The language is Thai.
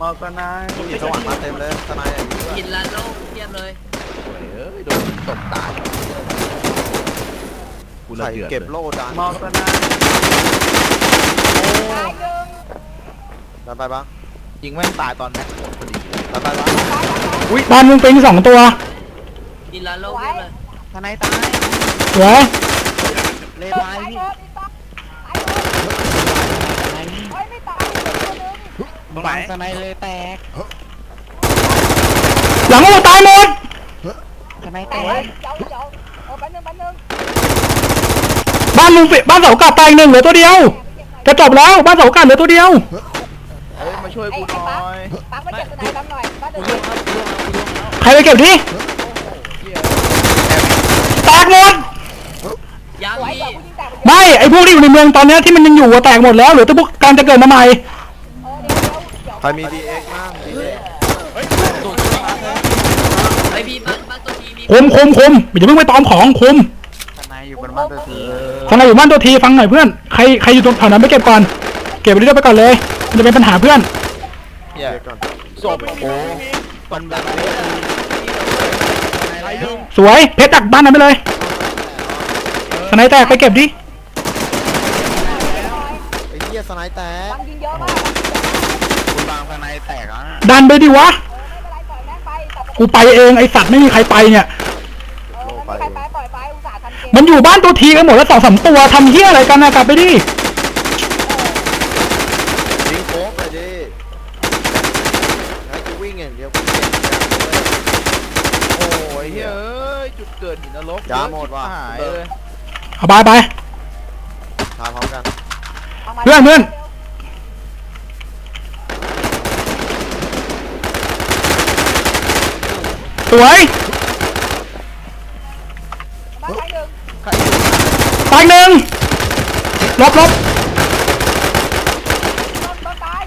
มอกนายหินสว่างมาเต็มเลยทนายอย่างนี้ด้วยหินลันโลกเทียบเลยเอ้ยโดนตบตายกูระใส่เดือดเก็บโล่ดันมอกนายดันไปปะยิงแม่งตายตอนแม็กซ์หมดพอดีเลยดันไปปะอุ้ยบ้านมึงเป็นสองตัวหินลันโลกเทียบเลยทนายตายสวย เลตายพี่ บางสไนเลยแตกหลังอูตายหมดสไนแตกบ้านมึงปิบ้านเสาอากาศตายอีกหนึ่งเหลือตัวเดียว จะจบแล้วบ้านเสาอากาศเหลือตัวเดียว เฮ้ยมาช่วยกูหน่อยปักมาเก็บสไนด์กันหน่อยบ้านเดิมใครไปเก็บที่แตกหมด ยังสวยพี่กว่าผู้ยิงแตกไม่ ไอพวกที่อยู่ในเมืองตอนเนี้ยที่มันยังอยู่อะแตกหมดแล้วเหลือแต่พวกกำลังจะเกิดมาใหม่ ใครมี DX มั่ง DX ไอพี่บ้านบ้านตัวทีมีคุมคุมคุมอย่าเพิ่งไปตอมของคุมทนายอยู่บนบ้านตัวทีทนายอยู่บ้านตัวทีฟังหน่อยเพื่อนใครใครอยู่ตรงแถวนั้นไปเก็บก่อนเก็บไปเรื่อยๆไปก่อนเลย มันจะเป็นปัญหาเพื่อนเฮียเดี๋ยวก่อนศพโอ้มันแบบนี้ใครยิงสวยเพชรดักบ้านนั้นไปเลยทนายแตกไปเก็บดิไอ้เหี้ยสไนแตกบางยิงเยอะมาก คุณบางทนายแตกแล้วนะ ดันไปดิวะเออไม่เป็นไรปล่อยแม่งไปแต่กูไปเองไอสัตว์ไม่มีใครไปเนี่ย เออไม่มีใครไปปล่อยไปอุตส่าห์ทันเกมมันอยู่บ้านตัวทีกันหมดแล้วสองสามตัวทำเหี้ยอะไรกันนะกลับไปดิ ยิงโค้งไปดิให้กูวิ่งอย่างเดียวกูเก็บอย่างเดียวเลยโอ้ยเฮ้ยเอ้ยจุดเกิดหินนรกยาหมดว่ะหายเลยเอาไปไป ทายพร้อมกันามาเพื่อนเพื่อนสวย บ้านใครหนึ่ง ตายหนึ่งลบลบ ต้นต้นตาย สวย แตกหมด เอาเปล่าตาย